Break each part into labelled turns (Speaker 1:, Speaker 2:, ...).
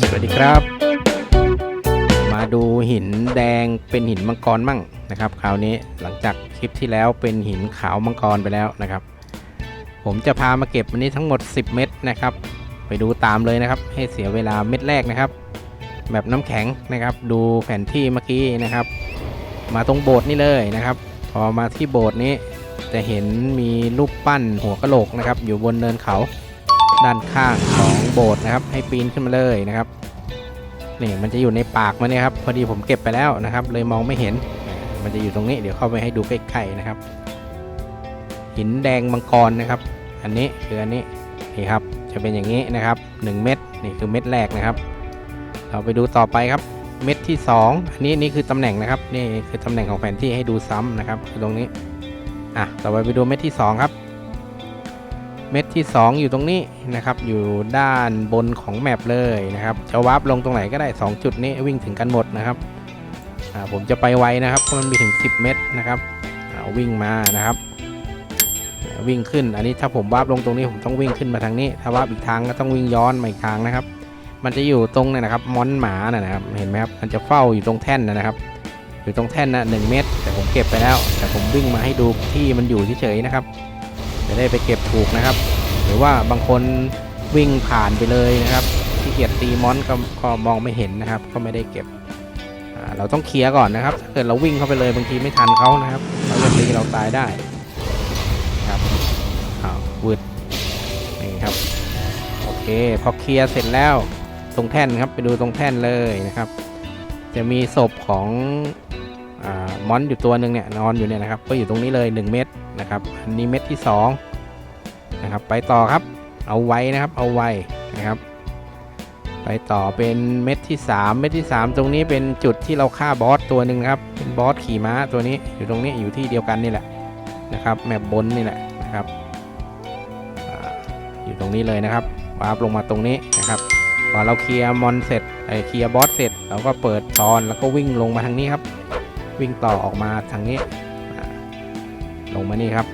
Speaker 1: สวัสดีครับ มาดูหินแดงเป็นหินมังกรมั่งนะครับ คราวนี้หลังจากคลิปที่แล้วเป็นหินขาวมังกรไปแล้วนะครับ ผมจะพามาเก็บวันนี้ทั้งหมด 10 เม็ดนะครับ ไปดูตามเลยนะครับ ให้เสียเวลาเม็ดแรกนะครับ แบบน้ำแข็งนะครับ ดูแผนที่เมื่อกี้นะครับ มาตรงโบสถ์นี่เลยนะครับ พอมาที่โบสถ์นี้จะเห็นมีรูปปั้นหัวกะโหลกนะครับ อยู่บนเนินเขา ด้านข้างของโบสถ์นะครับ ให้ปีนขึ้นมาเลยนะครับนี่มันจะอยู่ในปากมันเนี่ยครับพอดีผมเก็บไปแล้วนะครับ เลยมองไม่เห็น มันจะอยู่ตรงนี้เดี๋ยวเข้าไปให้ดูใกล้ๆนะครับ หินแดงมังกรนะครับ อันนี้คืออันนี้นี่ครับจะเป็นอย่างนี้นะครับ 1 เม็ดนี่คือเม็ดแรกนะครับ เราไปดูต่อไปครับเม็ดที่ 2 อันนี้นี่คือตำแหน่งนะครับนี่คือตำแหน่งของแผนที่ให้ดูซ้ำนะครับคือตรงนี้อะต่อไปไปดูเม็ดที่ 2 ครับ เม็ดที่ 2 อยู่ตรงนี้นะครับ อยู่ด้านบนของแมปเลยนะครับ จะวาร์ปลงตรงไหนก็ได้ 2 จุดนี้วิ่งถึงกันหมดนะครับผมจะไปไวนะครับเพราะมันมีถึง 10 เม็ดนะครับวิ่งมานะครับ วิ่งขึ้นอันนี้ถ้าผมวาร์ปลงตรงนี้ผมต้องวิ่งขึ้นมาทางนี้ ถ้าวาร์ปอีกทางก็ต้องวิ่งย้อนมาอีกทางนะครับ มันจะอยู่ตรงนี่นะครับมอนหมาน่ะนะครับเห็นไหมครับมันจะเฝ้าอยู่ตรงแท่นนะครับ อยู่ตรงแท่นนะหนึ่งเม็ดแต่ผมเก็บไปแล้ว แต่ผมวิ่งมาให้ดูที่มันอยู่เฉยๆนะครับ จะได้ไปเก็บถูกนะครับ หรือว่าบางคนวิ่งผ่านไปเลยนะครับที่เกียจตีมอนก็ก็มองไม่เห็นนะครับ ก็ไม่ได้เก็บเราต้องเคลียร์ก่อนนะครับถ้าเกิดเราวิ่งเข้าไปเลยบางทีไม่ทันเขานะครับเขาจะตีเราตายได้ครับอ้าววืดนี่ครับโอเคพอเคลียร์เสร็จแล้วตรงแท่นครับไปดูตรงแท่นเลยนะครับ จะมีศพของอมอนอยู่ตัวหนึ่งเนี่ยนอนอยู่เนี่ยนะครับ ก็อยู่ตรงนี้เลย 1 เม็ด นะครับ อันนี้เม็ดที่2นะครับ ไปต่อครับ เอาไว้นะครับ เอาไว้นะครับ ไปต่อเป็นเม็ดที่ 3 เม็ดที่ 3 ตรงนี้เป็นจุดที่เราฆ่าบอสตัวหนึ่งครับ เป็นบอสขี่ม้าตัวนี้อยู่ตรงนี้อยู่ที่เดียวกันนี่แหละนะครับ แมปบนนี่แหละนะครับอยู่ตรงนี้เลยนะครับวาร์ปลงมาตรงนี้นะครับพอเราเคลียร์มอนเสร็จไอเคลียร์บอสเสร็จ เราก็เปิดตอนแล้วก็วิ่งลงมาทางนี้ครับ วิ่งต่อออกมาทางนี้ ลงมานี่ครับ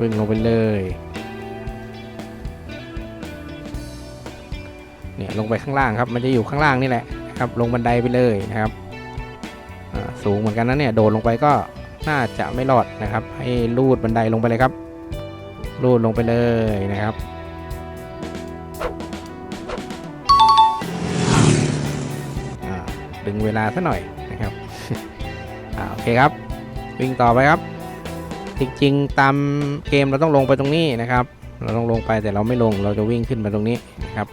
Speaker 1: วิ่งลงไปเลยเนี่ยลงไปข้างล่างครับ มันจะอยู่ข้างล่างนี่แหละนะครับลงบันไดไปเลยนะครับสูงเหมือนกันนะเนี่ยโดดลงไปก็น่าจะไม่รอดนะครับ ให้ลูดบันไดลงไปเลยครับลูดลงไปเลยนะครับดึงเวลาซะหน่อยนะครับอโอเคครับ วิ่งต่อไปครับ จริง ๆ ตามเกมเราต้องลงไปตรงนี้นะครับ เราต้องลงไปแต่เราไม่ลงเราจะวิ่งขึ้นมาตรงนี้นะครับ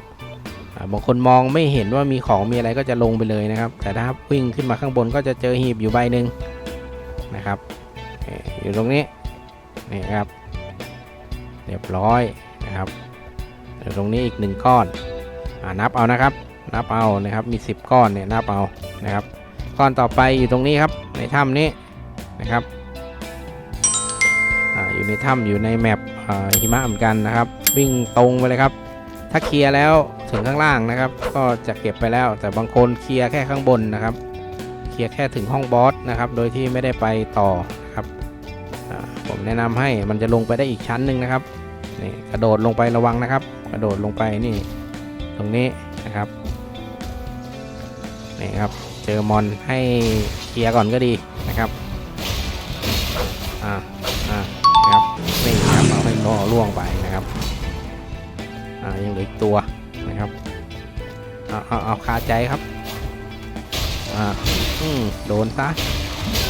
Speaker 1: บางคนมองไม่เห็นว่ามีของมีอะไรก็จะลงไปเลยนะครับ แต่ถ้าวิ่งขึ้นมาข้างบนก็จะเจอหีบอยู่ใบหนึ่งนะครับ อยู่ตรงนี้นี่ครับ เรียบร้อยนะครับเดี๋ยวตรงนี้อีกหนึ่งก้อนอนับเอานะครับ นับเอานะครับมี 10 ก้อนเนี่ยนับเอานะครับ ก้อนต่อไปอยู่ตรงนี้ครับในถ้ำนี้นะครับ อยู่ในถ้ำอยู่ในแมปหิมะเหมือนกันนะครับ วิ่งตรงไปเลยครับ ถ้าเคลียร์แล้วถึงข้างล่างนะครับ ก็จะเก็บไปแล้ว แต่บางคนเคลียร์แค่ข้างบนนะครับ เคลียร์แค่ถึงห้องบอสนะครับ โดยที่ไม่ได้ไปต่อนะครับผมแนะนำให้มันจะลงไปได้อีกชั้นหนึ่งนะครับนี่กระโดดลงไประวังนะครับ กระโดดลงไปนี่ ตรงนี้นะครับนี่ครับเจอมอนให้เคลียร์ก่อนก็ดีนะครับอ่า ครับเอาให้ล่วงไปนะครับอ่ายังเหลืออีกตัวนะครับเอาเอาเอาคาใจครับอ่าอืมโดนซะ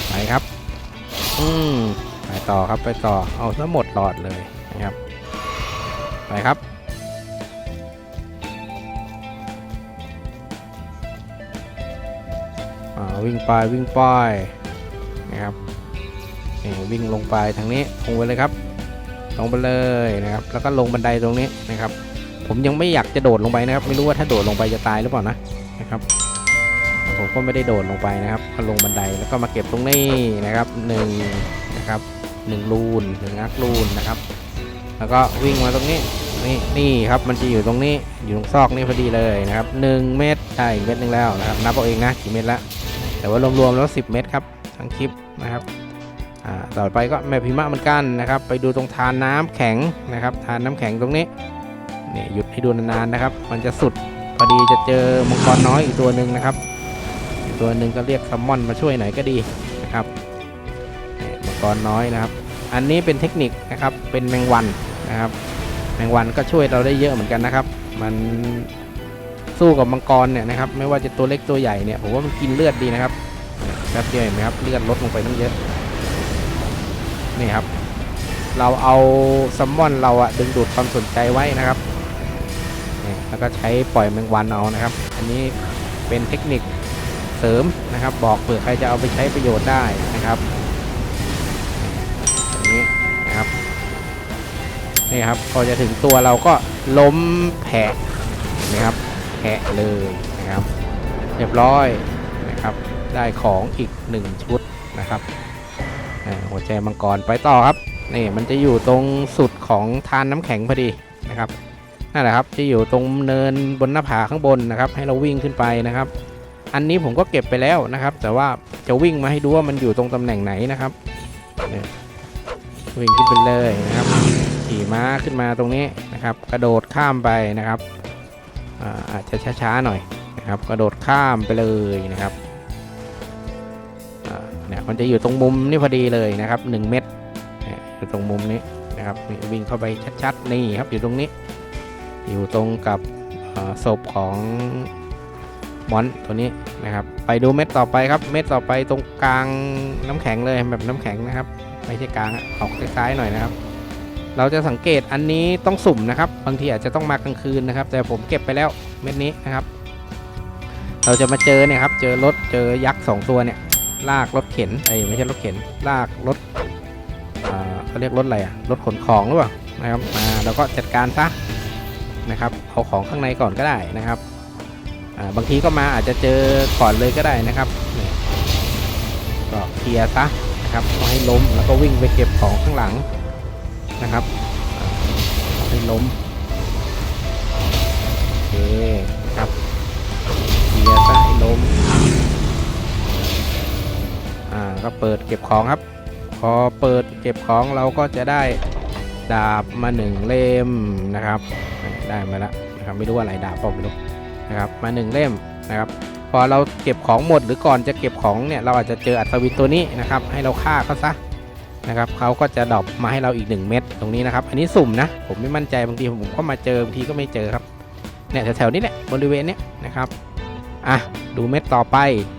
Speaker 1: ไปครับ อืมไปต่อครับไปต่อเอาซะหมดหลอดเลยนะครับ ไปครับอ่าวิ่งไปวิ่งไปนะครับวิ่งลงไปทางนี้ลงไปเลยครับ ลงไปเลยนะครับ แล้วก็ลงบันไดตรงนี้นะครับ ผมยังไม่อยากจะโดดลงไปนะครับ ไม่รู้ว่าถ้าโดดลงไปจะตายหรือเปล่านะนะครับผมก็ไม่ได้โดดลงไปนะครับก็ลงบันไดแล้วก็มาเก็บตรงนี้นะครับหนึ่งนะครับหนึ่งลูนหนึ่งอักลูนนะครับ แล้วก็วิ่งมาตรงนี้นี่นี่ครับมันจะอยู่ตรงนี้อยู่ตรงซอกนี้พอดีเลยนะครับหนึ่งเมตรได้อีกเม็ดหนึงแล้วนะครับนับเอาเองนะกี่เม็ดละแต่ว่ารวมๆแล้ว 10 เมตรครับทั้งคลิปนะครับ ต่อไปก็แม่พิมะเหมือนกันนะครับ ไปดูตรงทานน้ำแข็งนะครับ ทานน้ำแข็งตรงนี้เนี่ยหยุดให้ดูนานๆนะครับ มันจะสุดพอดีจะเจอมังกรน้อยอีกตัวหนึ่งนะครับอีกตัวหนึ่งก็เรียกซัมมอนมาช่วยหน่อยก็ดีนะครับมังกรน้อยนะครับ อันนี้เป็นเทคนิคนะครับเป็นแมงวันนะครับ แมงวันก็ช่วยเราได้เยอะเหมือนกันนะครับ มันสู้กับมังกรเนี่ยนะครับ ไม่ว่าจะตัวเล็กตัวใหญ่เนี่ยผมว่ามันกินเลือดดีนะครับแป๊บเดียวเห็นไหมครับเลือดลดลงไปตั้งเยอะ นี่ครับ เราเอาซัมมอนเราอะดึงดูดความสนใจไว้นะครับนี่แล้วก็ใช้ปล่อยแมงวันเอานะครับ อันนี้เป็นเทคนิคเสริมนะครับ บอกเผื่อใครจะเอาไปใช้ประโยชน์ได้นะครับอย่างนี้นะครับนี่ครับพอจะถึงตัวเราก็ล้มแผะนะครับแผะเลยนะครับ เรียบร้อยนะครับ ได้ของอีกหนึ่งชุดนะครับ หัวใจมังกรไปต่อครับนี่มันจะอยู่ตรงสุดของทานน้ำแข็งพอดีนะครับนั่นแหละครับจะอยู่ตรงเนินบนหน้าผาข้างบนนะครับ ให้เราวิ่งขึ้นไปนะครับ อันนี้ผมก็เก็บไปแล้วนะครับ แต่ว่าจะวิ่งมาให้ดูว่ามันอยู่ตรงตำแหน่งไหนนะครับวิ่งขึ้นไปเลยนะครับขี่ม้าขึ้นมาตรงนี้นะครับ กระโดดข้ามไปนะครับอาอาจจะช้าๆหน่อยนะครับ กระโดดข้ามไปเลยนะครับ นี่ยมันจะอยู่ตรงมุมนี่พอดีเลยนะครับ 1 เมตรเนี่ยอยู่ตรงมุมนี้นะครับวิ่งเข้าไปชัดๆนี่ครับอยู่ตรงนี้ อยู่ตรงกับศพของมอนตัวนี้นะครับ ไปดูเม็ดต่อไปครับ เม็ดต่อไปตรงกลางน้ำแข็งเลยแบบน้ำแข็งนะครับ ไม่ใช่กลางอะออกคล้ายๆหน่อยนะครับ เราจะสังเกตอันนี้ต้องสุ่มนะครับ บางทีอาจจะต้องมากลางคืนนะครับ แต่ผมเก็บไปแล้วเม็ดนี้นะครับ เราจะมาเจอเนี่ยครับ เจอรถเจอยักษ์สองตัวเนี่ย ลากรถเข็นไอ้ไม่ใช่รถเข็น ลากรถอ่าเขาเรียกรถอะไรอะรถขนของหรือเปล่านะครับมาแล้วก็จัดการซะนะครับเอาของข้างในก่อนก็ได้นะครับบางทีก็มาอาจจะเจอก่อนเลยก็ได้นะครับก็เคลียร์ซะนะครับให้ล้มแล้วก็วิ่งไปเก็บของข้างหลังนะครับให้ล้มโอเคครับเคลียร์ซะให้ล้ม ก็เปิดเก็บของครับ พอเปิดเก็บของเราก็จะได้ดาบมาหนึ่งเล่มนะครับ ได้มาแล้วนะครับไม่รู้ว่าอะไรดาบเปล่าไม่รู้นะครับมาหนึ่งเล่มนะครับพอเราเก็บของหมดหรือก่อนจะเก็บของเนี่ยเราอาจจะเจออัศวินตัวนี้นะครับให้เราฆ่าเขาซะนะครับเขาก็จะดรอปมาให้เราอีก 1 เม็ดตรงนี้นะครับอันนี้สุ่มนะผมไม่มั่นใจบางทีผมก็มาเจอบางทีก็ไม่เจอครับเนี่ยแถวๆนี้แหละบริเวณเนี้ยนะครับอะดูเม็ดต่อไป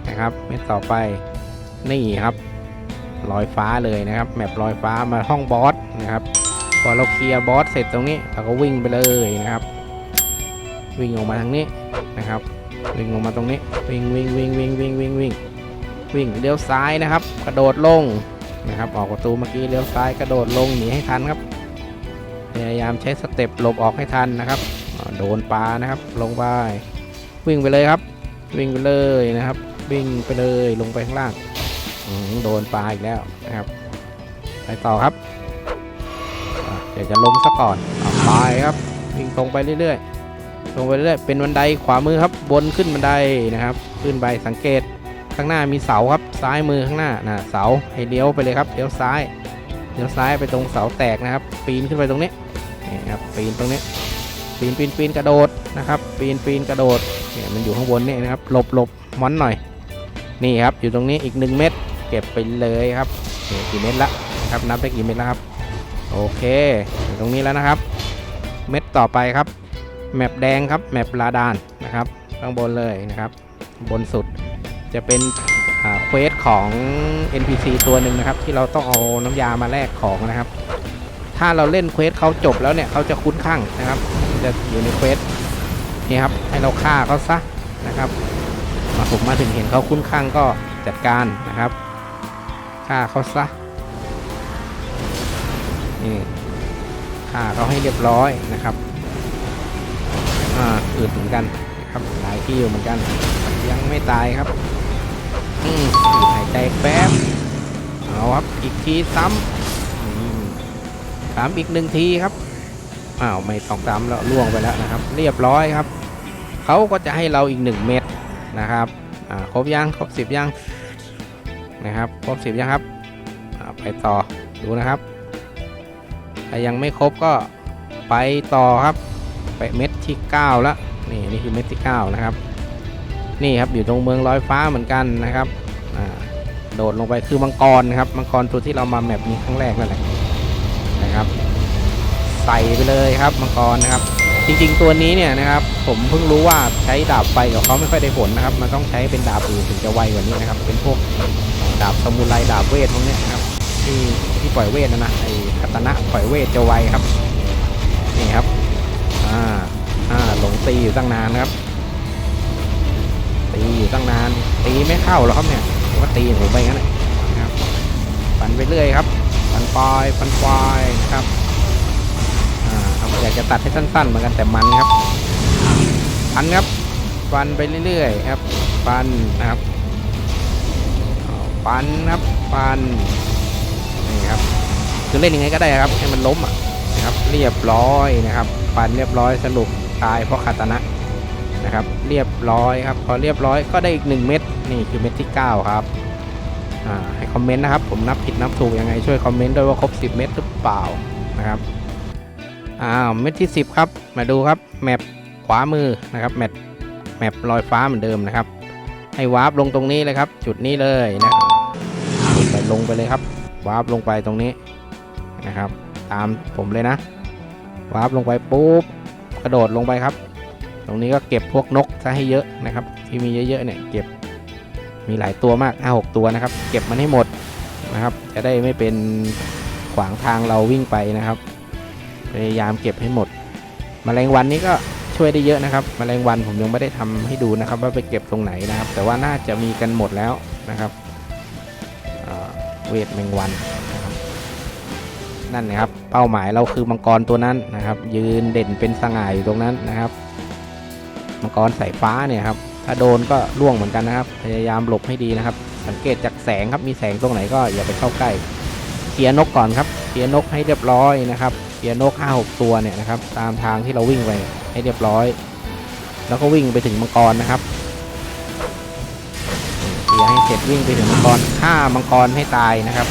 Speaker 1: นะครับเม็ดต่อไป นี่ครับลอยฟ้าเลยนะครับ แมปลอยฟ้ามาห้องบอสนะครับ พอเราเคลียร์บอสเสร็จตรงนี้เราก็วิ่งไปเลยนะครับ วิ่งออกมาทางนี้นะครับ วิ่งออกมาตรงนี้ วิ่งวิ่งวิ่งวิ่งวิ่งวิ่งวิ่งวิ่งเลี้ยวซ้ายนะครับ กระโดดลงนะครับ ออกประตูเมื่อกี้เลี้ยวซ้ายกระโดดลงหนีให้ทันครับ พยายามใช้สเต็ปหลบออกให้ทันนะครับโดนปลานะครับ ลงไปวิ่งไปเลยครับ วิ่งไปเลยนะครับ วิ่งไปเลยลงไปข้างล่าง โดนปลาอีกแล้วนะครับ ไปต่อครับอะเดี๋ยวจะล้มซะก่อนเอาไปครับวิ่งตรงไปเรื่อยๆตรงไปเรื่อยเป็นบันไดขวามือครับ บนขึ้นบันไดนะครับ ขึ้นไปสังเกตข้างหน้ามีเสาครับ ซ้ายมือข้างหน้านะเสาให้เลี้ยวไปเลยครับเลี้ยวซ้ายเลี้ยวซ้ายไปตรงเสาแตกนะครับ ปีนขึ้นไปตรงนี้นี่ครับปีนตรงนี้ ปีนปีนปีนกระโดดนะครับ ปีนปีนกระโดดเนี่ยมันอยู่ข้างบนนี่นะครับหลบหลบมอนหน่อยนี่ครับอยู่ตรงนี้อีก 1 เม็ด เก็บไปเลยครับกี่เม็ดละนะครับนับได้กี่เม็ดแล้วครับ โอเคตรงนี้แล้วนะครับ เม็ดต่อไปครับ แมปแดงครับแมปลาดานนะครับข้างบนเลยนะครับ บนสุดจะเป็นเควสของ NPC ตัวหนึ่งนะครับ ที่เราต้องเอาน้ำยามาแลกของนะครับ ถ้าเราเล่นเควสเขาจบแล้วเนี่ยเขาจะคุ้นข้างนะครับ จะอยู่ในเควสนี่ครับให้เราฆ่าเขาซะนะครับมาผมมาถึงเห็นเขาคุ้นข้างก็จัดการนะครับ ฆ่าเขาซะนี่ฆ่าเขาให้เรียบร้อยนะครับอ่าอืดเหมือนกันนะครับหลายที่อยู่เหมือนกัน ยังไม่ตายครับอืมหายใจแป๊บเอาครับอีกทีซ้ำอืมซ้ำอีกหนึ่งทีครับอ้าวไม่ต้องซ้ำแล้วล่วงไปแล้วนะครับ เรียบร้อยครับเขาก็จะให้เราอีกหนึ่งเม็ดนะครับอ่าครบยังครบสิบยัง นะครับ ครบสิบยังครับ ไปต่อดูนะครับ ถ้ายังไม่ครบก็ไปต่อครับ ไปเม็ดที่ 9 แล้ว นี่นี่คือเม็ดที่เก้านะครับ นี่ครับอยู่ตรงเมืองลอยฟ้าเหมือนกันนะครับโดดลงไปคือมังกรครับมังกรตัวที่เรามาแมปนี้ครั้งแรกนั่นแหละนะครับ ใส่ไปเลยครับมังกรนะครับ จริงๆตัวนี้เนี่ยนะครับ ผมเพิ่งรู้ว่าใช้ดาบไฟกับเขาไม่ค่อยได้ผลนะครับ มันต้องใช้เป็นดาบอื่นถึงจะไวกว่านี้นะครับ เป็นพวก ดาบสมุไรดาบเวทพวกนี้ครับที่ที่ปล่อยเวทนะนะไอ้คาตนะปล่อยเวทจะไวครับนี่ครับอ่าอ่าหลงตีอยู่ตั้งนานครับ ตีอยู่ตั้งนาน ตีไม่เข้าหรอกครับเนี่ยผมว่าตีผมไปงั้นแหละนะครับฟันไปเรื่อยครับฟันปลายฟันปลายนะครับอ่าครับอยากจะตัดให้สั้นๆเหมือนกันแต่มันครับฟันครับฟันไปเรื่อยๆครับฟันนะครับ เอาฟันครับฟันนี่ครับคือเล่นยังไงก็ได้ครับให้มันล้มอะนะครับเรียบร้อยนะครับฟันเรียบร้อยสรุปตายเพราะคาตานะนะครับ เรียบร้อยครับพอเรียบร้อยก็ได้อีก 1 เม็ดนี่คือเม็ดที่ 9 ครับอ่าให้คอมเมนต์นะครับ ผมนับผิดนับถูกยังไงช่วยคอมเมนต์ด้วยว่าครบ 10 เม็ดหรือเปล่านะครับอ้าวเม็ดที่ 10 ครับ มาดูครับแมปขวามือนะครับแมปแมปลอยฟ้าเหมือนเดิมนะครับ ให้วาร์ปลงตรงนี้เลยครับ จุดนี้เลยนะไป ลงไปเลยครับวาร์ปลงไปตรงนี้นะครับ ตามผมเลยนะวาร์ปลงไปปุ๊บกระโดดลงไปครับ ตรงนี้ก็เก็บพวกนกซะให้เยอะนะครับ ที่มีเยอะๆเนี่ยเก็บมีหลายตัวมาก5 6ตัวนะครับ เก็บมันให้หมดนะครับ จะได้ไม่เป็นขวางทางเราวิ่งไปนะครับ พยายามเก็บให้หมดแมลงวันนี้ก็ช่วยได้เยอะนะครับแมลงวันผมยังไม่ได้ทำให้ดูนะครับ ว่าไปเก็บตรงไหนนะครับ แต่ว่าน่าจะมีกันหมดแล้วนะครับ เวทแมงวันนะครับนั่นนะครับเป้าหมายเราคือมังกรตัวนั้นนะครับ ยืนเด่นเป็นสง่าอยู่ตรงนั้นนะครับมังกรสายฟ้าเนี่ยครับถ้าโดนก็ล่วงเหมือนกันนะครับ พยายามหลบให้ดีนะครับ สังเกตจากแสงครับมีแสงตรงไหนก็อย่าไปเข้าใกล้เคลียร์นกก่อนครับเคลียร์นกให้เรียบร้อยนะครับเคลียร์นก5 6ตัวเนี่ยนะครับ ตามทางที่เราวิ่งไปให้เรียบร้อย แล้วก็วิ่งไปถึงมังกรนะครับ จวิ่งไปถึงมังกรฆ่ามังกรให้ตายนะครับ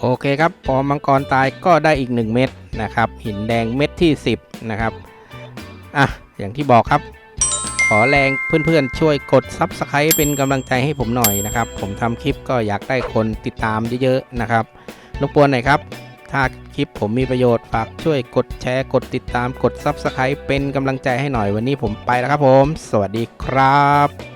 Speaker 1: โอเคครับ พอมังกรตายก็ได้อีก 1 เม็ดนะครับ หินแดงเม็ดที่ 10 นะครับ อะ อย่างที่บอกครับ ขอแรงเพื่อนๆ ช่วยกด Subscribe เป็นกำลังใจให้ผมหน่อยนะครับ ผมทำคลิปก็อยากได้คนติดตามเยอะๆนะครับรบกวนหน่อยครับ ถ้าคลิปผมมีประโยชน์ฝากช่วยกดแชร์กดติดตามกด Subscribe เป็นกำลังใจให้หน่อยวันนี้ผมไปแล้วครับผม สวัสดีครับ